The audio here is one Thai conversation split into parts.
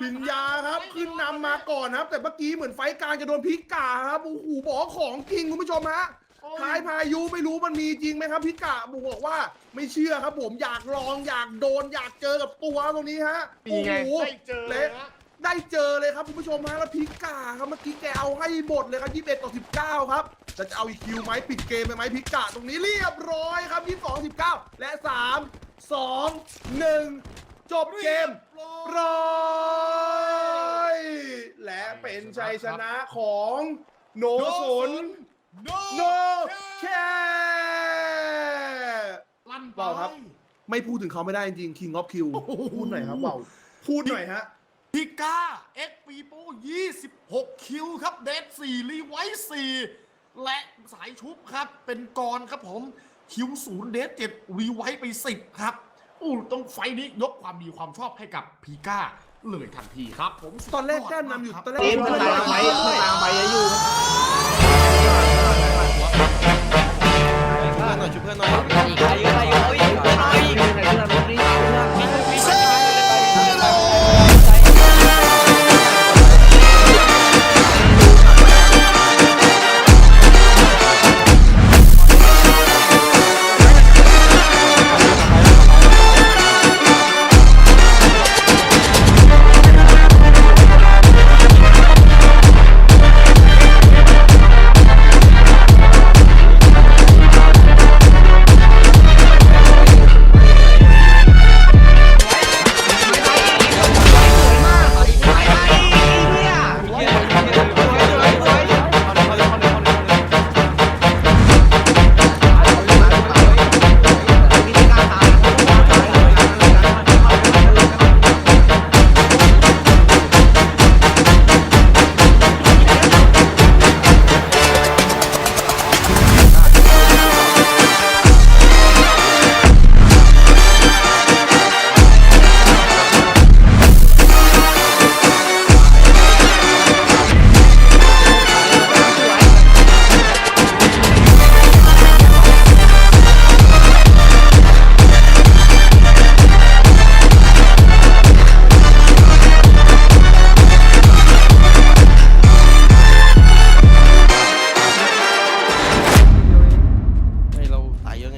ปิญญาครับขึ้นนำมาก่อนนะครับ แต่เมื่อกี้เหมือนไฟกลางจะโดนพิกาครับโอ้โหบอกว่าของจริงคุณผู้ชมฮะท้ายพายุไม่รู้มันมีจริงไหมครับพิกาบอกว่าไม่เชื่อครับ ผมอยากลองอยากโดนอยากเจอกับตัวตรงนี้ฮะนี่โอ้ไงโหได้เจอเลยนะได้เจอเลยครับคุณผู้ชมฮะแล้วพิกาครับเมื่อกี้แกเอาให้หมดเลยครับ21ต่อ19 ครับจะจะเอาอีกคิวไหมปิดเกมไปไหมพิกาตรงนี้เรียบร้อยครับ22 19 และ 3 2 1 จบเกมร้อยและเป็นชัยชนะของโนสุนโนโนแคลั่นไป เปล่าครับ ไม่พูดถึงเขาไม่ได้จริง King of Q พูดหน่อยครับเบาพูดหน่อยฮะ พิก้าเอ็กปีโป้26 คิวครับ เดท4รีไวท์4และสายชุบครับ เป็นกรครับผม คิวศูนย์เดท7รีไวท์ไป 10 ครับ อู้ต้องไฟท์นี้ยกความดีความชอบให้กับพีก้าเลยทันทีครับ ผมตอนแรกแต้มนำอยู่ตอนแรกเกมมันตามไปมันตามไปเยอะอยู่เพื่อนหน่อยช่วยเพื่อนหน่อยอีกใครเยอะใครเยอะ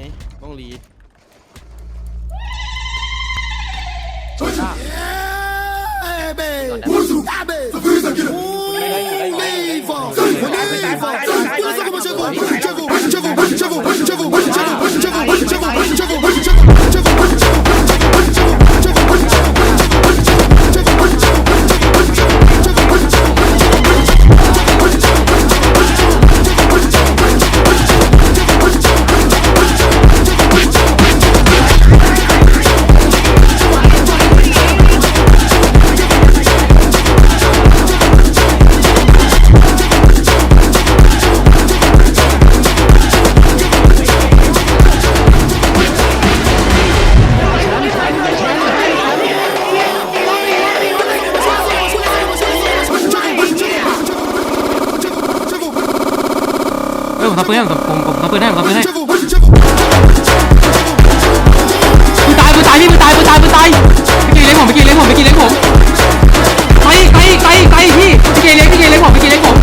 ตายเยอะไงต้องรีเออผมทำปืนให้ผมผมผมทำปืนให้ผมทำปืนให้ปืนตายปืนตายพี่ปืนตายปืนตายปืนตายพี่เกเล้งผมพี่เกเล้งผมพี่เกเล้งผมไปไปไปไปพี่พี่เกเล้งพี่เกเล้งผมพี่เกเล้งผม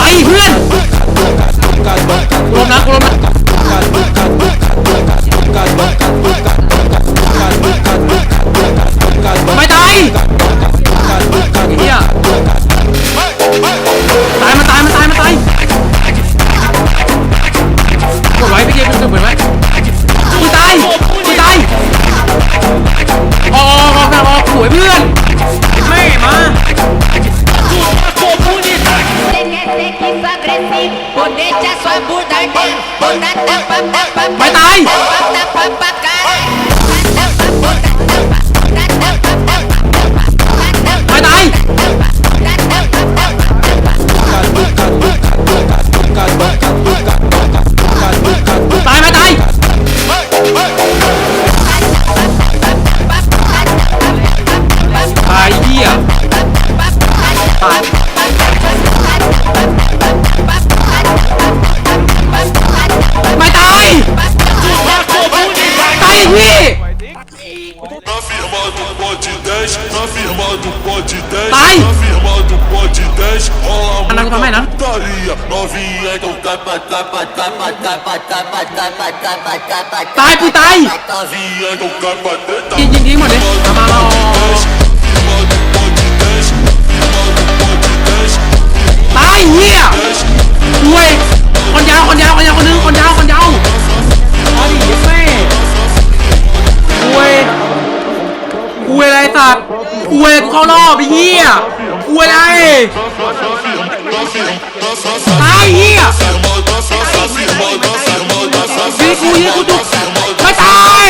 ไอ้เพื่อน ไม่ตายตายอีกพี่ Na firma do pote 10, na firma do pote 10, Vai! na firma do pote 10, rola Anda, muita vai, não? putaria. Novinha, então tapa, tapa, tapa, tapa, tapa, tapa, tapa, tapa, ตายกูตาย Novinha, então tapa, tapa, ยิงยิงยิงหมดเลยมามามา firma 10, ตายเหี้ยรวยคนยาวคนยาวคนยาวคนนึงคนยาวคนยาวเอาดิแม่รวยรวยอะไรสัตว์รวยกูเข้ารอบไอ้เหี้ยรวยอะไรตายเหี้ยยิงกูยิงกูจุกไม่ตาย